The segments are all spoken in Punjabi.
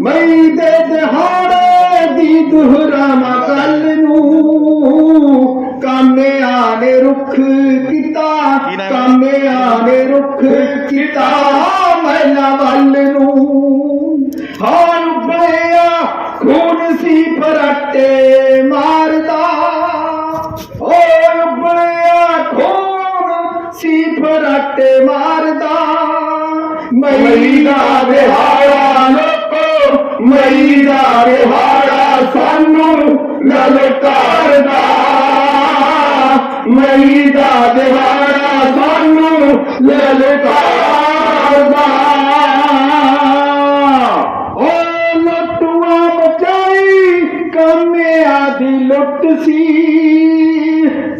ਮਈ ਦੇ ਦਿਹਾੜੇ ਦੀ ਦੁਹਰਾਵਾਂ ਗੱਲ ਨੂੰ। ਕਾਮਿਆਂ ਨੇ ਰੁੱਖ ਕੀਤਾ? ਕਾਮਿਆਂ ਨੇ ਰੁੱਖ ਕੀਤਾ ਮੈਨਾ ਵੱਲ ਨੂੰ। ਹਾਲ ਉਬਲਿਆ ਖੂਨ ਸੀ ਫਰਟੇ ਮਾਰਦਾ। ਓ ਉਬਲਿਆ ਖੂਨ ਸੀ ਫਰਟੇ ਮਾਰਦਾ। ਮਈ ਦਾ ਦਿਹਾੜਾ ਮਈ ਦਾ ਦਿਹਾੜਾ ਸਾਨੂੰ ਲਲਕਾਰਦਾ ਮਈ ਦਾ ਦਿਹਾੜਾ ਸਾਨੂੰ ਲਲਕਾਰਦਾ ਓ ਲਟੂਆ ਬਚਾਈ ਕੰਮਿਆਂ ਦੀ ਲੁੱਟ ਸੀ।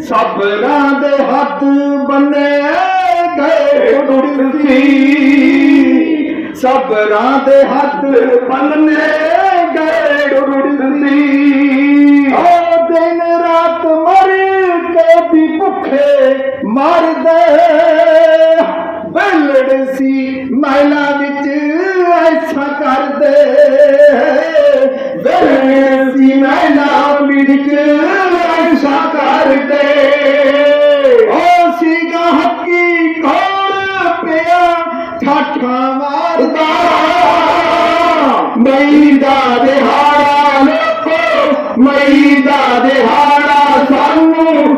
ਸਬਰਾਂ ਦੇ ਹੱਥ ਬੰਨੇ ਗਏ ਟੁੱਟ ਸੀ ਸਬਰਾਂ ਦੇ ਹੱਥ ਬੰਨੇ ਗਏ ਟੁੱਟ ਓ ਦਿਨ ਰਾਤ ਮਰ ਕੇ ਵੀ ਭੁੱਖੇ ਮਰਦੇ। ਬੈਲੜ ਸੀ ਮਹਿਲਾ ਵਿੱਚ ਐਸਾ ਕਰਦੇ। ਬਲੜ ਸੀ ਮਹਿਲਾ ਵਿੱਚ ਐਸਾ ਕਰਦੇ। ਠਾਠਾ ਮਾਰਦਾ ਮਈ ਦਾ ਦਿਹਾੜਾ ਲੋਕੋ ਮਈ ਦਾ ਦਿਹਾੜਾ ਸਾਨੂੰ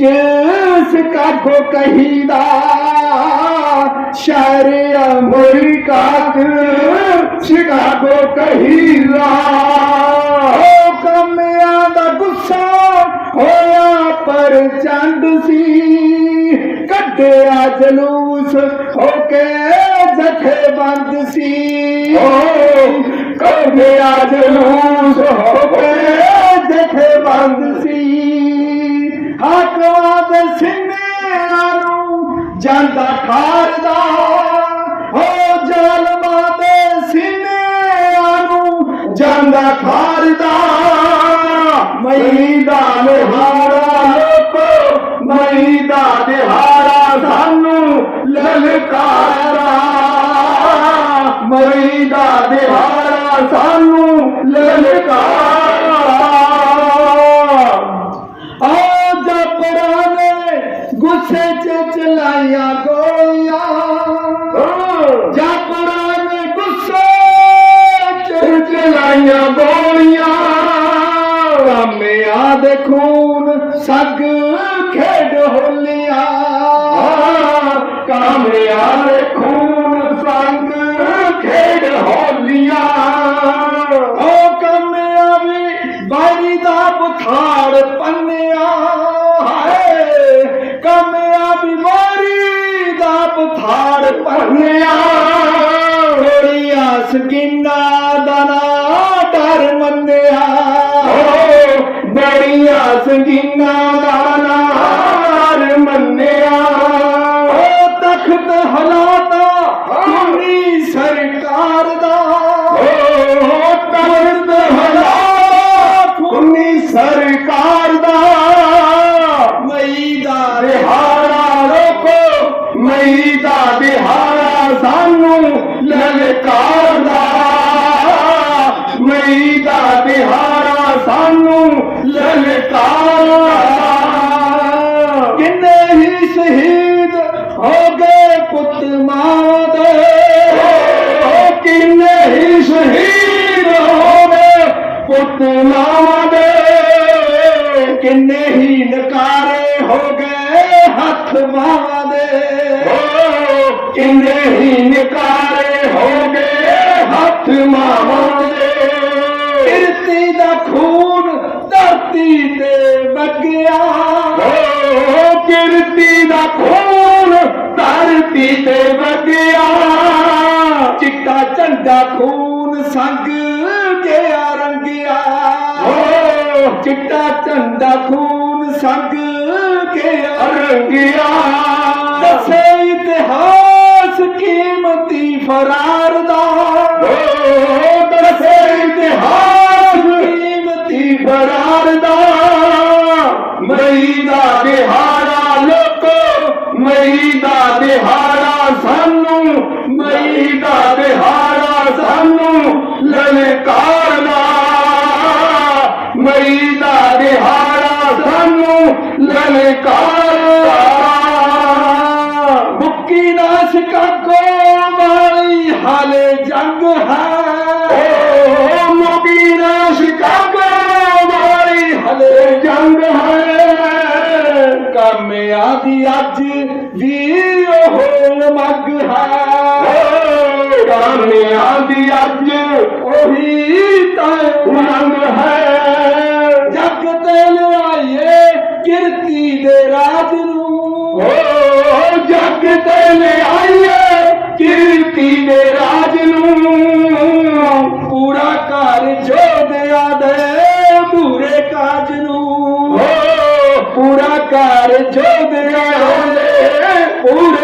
ਚ ਸ਼ਿਕਾਗੋ ਕਹੀਦਾ, ਸ਼ਹਿਰ ਅਮਰੀਕਾ ਚ ਸ਼ਿਕਾਗੋ ਕਹੀਦਾ। ਓ ਕਮਿਆਂ ਦਾ ਗੁੱਸਾ ਹੋਇਆ, ਪਰ ਚੰਦ ਸੀ। ਕੱਢਿਆ ਜਲੂਸ ਹੋ ਕੇ ਜਥੇ ਬੰਦ ਸੀ। ਹੋ ਕੱਢਿਆ ਜਲੂਸ ਹੋ ਕੇ ਜਥੇ ਬੰਦ ਸੀ। ਹਾਕਮਾਂ ਦੇ ਸਿੰਨਿਆਂ ਨੂੰ ਜਾਂਦਾ ਖਾਰਦਾ ਹੋ ਜ਼ਾਲਮਾਂ ਦੇ ਸਿੰਨਿਆਂ ਨੂੰ ਜਾਂਦਾ ਖਾਰਦਾ ਮਈ ਚਲਾਈਆਂ ਗੋਲੀਆਂ। ਜਪੜਾ ਨੇ ਗੁੱਸੇ ਚ ਚਲਾਈਆਂ ਗੋਲੀਆਂ। ਕਾਮਿਆਂ ਦੇ ਖੂਨ ਸਗ ਬੁਖਾਰ ਪੰਨਿਆ ਹੋਰੀਆਂ ਸਕੀਨਾ ਦਾ ਨਾ ਡਰ ਮੰਨਿਆ। ਬੜੀਆਂ ਸੰਗੀਨਾ ਦਾ ਨਾ ਡਰ ਮੰਨਿਆ। ਓ ਤਖਤ ਹਲਾਤਾ ਸੁਣੀ ਸਰਕਾਰ ਦਾ। ਓ ਤਖਤ ਹਲਾਤਾ ਸੁਣੀ ਸਰਕਾਰ ਦਾ। ਮਈ ਦਾ ਰਿਹਾੜਾ ਰੋਕੋ, ਮਈ ਸਾਨੂੰ ਲਲਕਾਰਦਾ ਮਈ ਦਾ ਦਿਹਾੜਾ ਸਾਨੂੰ ਲਲਕਾਰਦਾ ਕਿੰਨੇ ਹੀ ਸ਼ਹੀਦ ਹੋ ਗਏ ਪੁੱਤ ਮਾਂ ਦੇ। ਓ ਕਿੰਨੇ ਹੀ ਸ਼ਹੀਦ ਹੋ ਗਏ ਪੁੱਤ ਮਾਂ ਦੇ। ਕਿੰਨੇ ਹੀ ਨਕਾਰੇ ਹੋ ਗਏ ਹੱਥ ਮਾਂ ਦੇ। ਕਿੰਨੇ ਹੀ ਨਕਾਰੇ ਧਰਤੀ ਤੇ ਵਗਿਆ ਓ ਕਿਰਤੀ ਦਾ ਖੂਨ ਧਰਤੀ ਤੇ ਵਗਿਆ ਚਿੱਟਾ ਝੰਡਾ ਖੂਨ ਸੰਗ ਗਿਆ ਰੰਗਿਆ। ਓ ਚਿੱਟਾ ਝੰਡਾ ਖੂਨ ਸੰਗ ਕੇ ਰੰਗਿਆ। ਦੱਸੇ ਇਤਿਹਾਸ ਕੀਮਤੀ ਫਰਾਰ ਦਾ। ਓ ड़ा लको मई दहाड़ा सानू ॾिहाड़ा सलकारई दहाड़ा सानू ललकारुकी दिका कोई हल जंग है ਰਾਤੀ ਅੱਜ ਵੀ ਉਹ ਮੱਗ ਹੈ। ਗਾਣਿਆਂ ਦੀ ਅੱਜ ਉਹੀ ਤਾਂ ਮੰਗ ਹੈ। ਜੱਗ ਤੇ ਲਿਆਏ ਕਿਰਤੀ ਦੇ ਰਾਜ ਨੂੰ। ਓ ਜੱਗ ਤੇ ਲਿਆਏ ਕਿਰਤੀ ਦੇ ਰਾਜ ਨੂੰ। ਪੂਰਾ ਘਰ ਜੋਦਿਆ ਦੇ ਪੂਰੇ ਕਾਜ ਨੂੰ। ਪੂਰਾ ਘਰ ਜੋ por